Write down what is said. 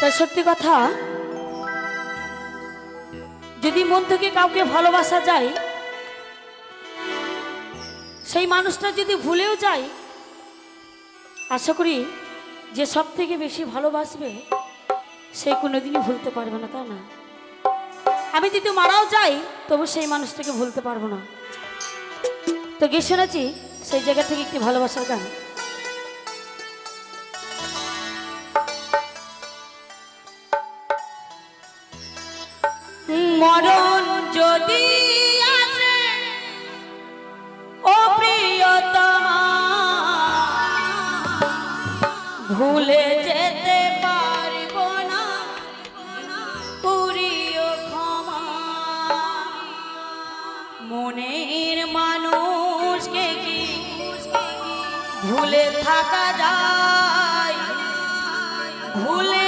তা সত্যি কথা, যদি মন থেকে কাউকে ভালোবাসা যায়, সেই মানুষটা যদি ভুলেও যায়, আশা করি যে সব থেকে বেশি ভালোবাসবে, সে কোনোদিনই ভুলতে পারবে না, তাই না? আমি যদি মারাও যাই, তবু সেই মানুষটাকে ভুলতে পারব না। তো গিয়ে শুনেছি, সেই জায়গা থেকে একটি ভালোবাসার গান। মরণ যদি আসে, ও প্রিয়তমা, ভুলে যেতে পারব না করিও ক্ষমা। মনের মানুষকে কি ভুলে থাকা যায়? ভুলে